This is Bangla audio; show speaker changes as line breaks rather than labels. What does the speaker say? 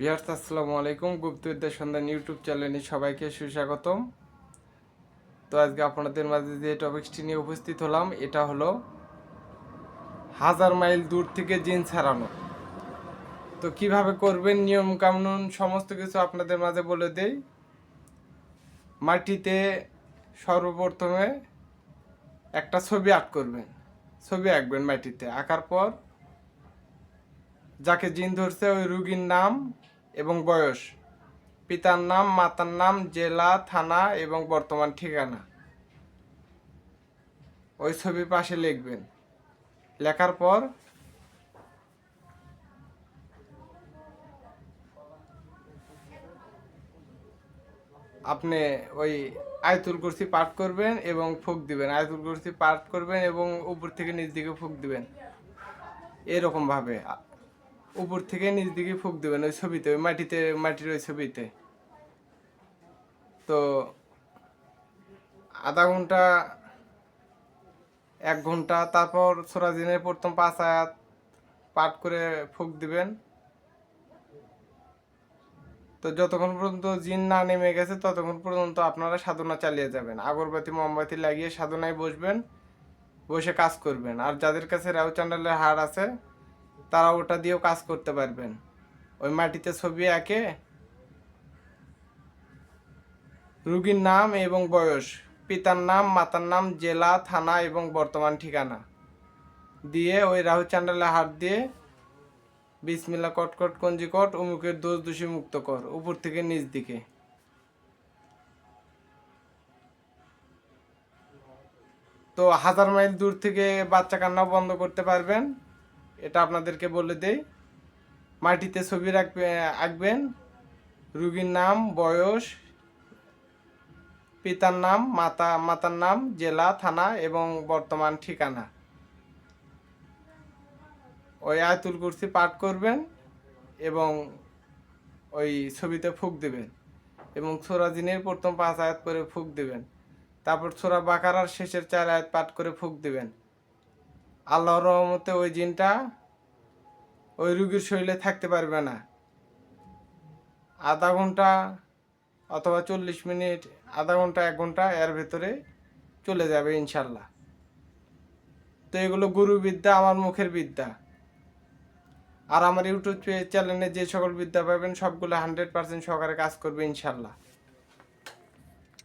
বিহার, আসসালামু আলাইকুম। গুপ্তবিদ্যা সন্ধান ইউটিউব চ্যানেলে সবাইকে সুস্বাগতম। তো আজকে আপনাদের মাঝে যে টপিকসটি নিয়ে উপস্থিত হলাম, এটা হলো হাজার মাইল দূর থেকে জিন ছাড়ানো। তো কীভাবে করবেন নিয়ম কানুন সমস্ত কিছু আপনাদের মাঝে বলে দেই। মাটিতে সর্বপ্রথমে একটা ছবি আর্ট করবেন। ছবি আঁকবেন মাটিতে। আঁকার পর যাকে জিন ধরছে ওই রুগীর নাম এবং বয়স। পিতার নাম, মাতার নাম, জেলা, থানা এবং বর্তমান ঠিকানা। ওই ছবির পাশে লিখবেন। লেখার পর আপনি ওই আয়তুল কুরসি পাঠ করবেন এবং ফুক দিবেন। আয়তুল কুরসি পাঠ করবেন এবং উপর থেকে নিচ দিকে ফুক দিবেন। এরকম ভাবে আ- উপর থেকে নিচ দিকে ফুক দিবেন ওই ছবিতে, ওই মাটিতে, মাটির ওই ছবিতে। তো আধা ঘণ্টা, এক ঘণ্টা, তারপর সোরাজিনের প্রথম পাঁচ আয়াত পাঠ করে ফুক দিবেন। তো যতক্ষণ পর্যন্ত জিন না নেমে গেছে, ততক্ষণ পর্যন্ত আপনারা সাধনা চালিয়ে যাবেন। আগরবাতি, মোমবাতি লাগিয়ে সাধনায় বসবেন, বসে কাজ করবেন। আর যাদের কাছে রাউ চ্যান্ডেলের হার আছে তারা ওটা দিয়েও কাজ করতে পারবেন। ওই মাটিতে ছবি আঁকে। রুগীর নাম এবং বয়স, পিতার নাম, মাতার নাম, জেলা, থানা এবং বর্তমান ঠিকানা। দিয়ে ওই রাহু চ্যান্ডেলে হাত দিয়ে বিসমিল্লা কটকট কঞ্জিকট অমুকের দোষ দোষী মুক্ত কর, উপর থেকে নিচ দিকে। তো হাজার মাইল দূর থেকে বাচ্চা কান্না বন্ধ করতে পারবেন। এটা আপনাদেরকে বলে দেই। মাটিতে ছবি রাখবে, আঁকবেন। রুগীর নাম, বয়স, পিতার নাম, মাতা, মাতার নাম, জেলা, থানা এবং বর্তমান ঠিকানা। ওই আয়তুল কুর্সি পাঠ করবেন এবং ওই ছবিতে ফুক দেবেন এবং ছোরা দিনের প্রথম পাঁচ আয়াত করে ফুক দেবেন। তারপর ছোরা বাকারার শেষের চার আয়াত পাঠ করে ফুক দিবেন। আল্লাহর রহমতে ওই জিনটা ওই রুগীর শরীরে থাকতে পারবে না। আধা ঘণ্টা অথবা চল্লিশ মিনিট, আধা ঘণ্টা, এক ঘণ্টা এর ভেতরে চলে যাবে ইনশাল্লাহ। তো এগুলো গুরু বিদ্যা, আমার মুখের বিদ্যা। আর আমার ইউটিউব চ্যানেলে যে সকল বিদ্যা পাবেন, সবগুলো হান্ড্রেড পার্সেন্ট সহকারে কাজ করবে ইনশাল্লাহ।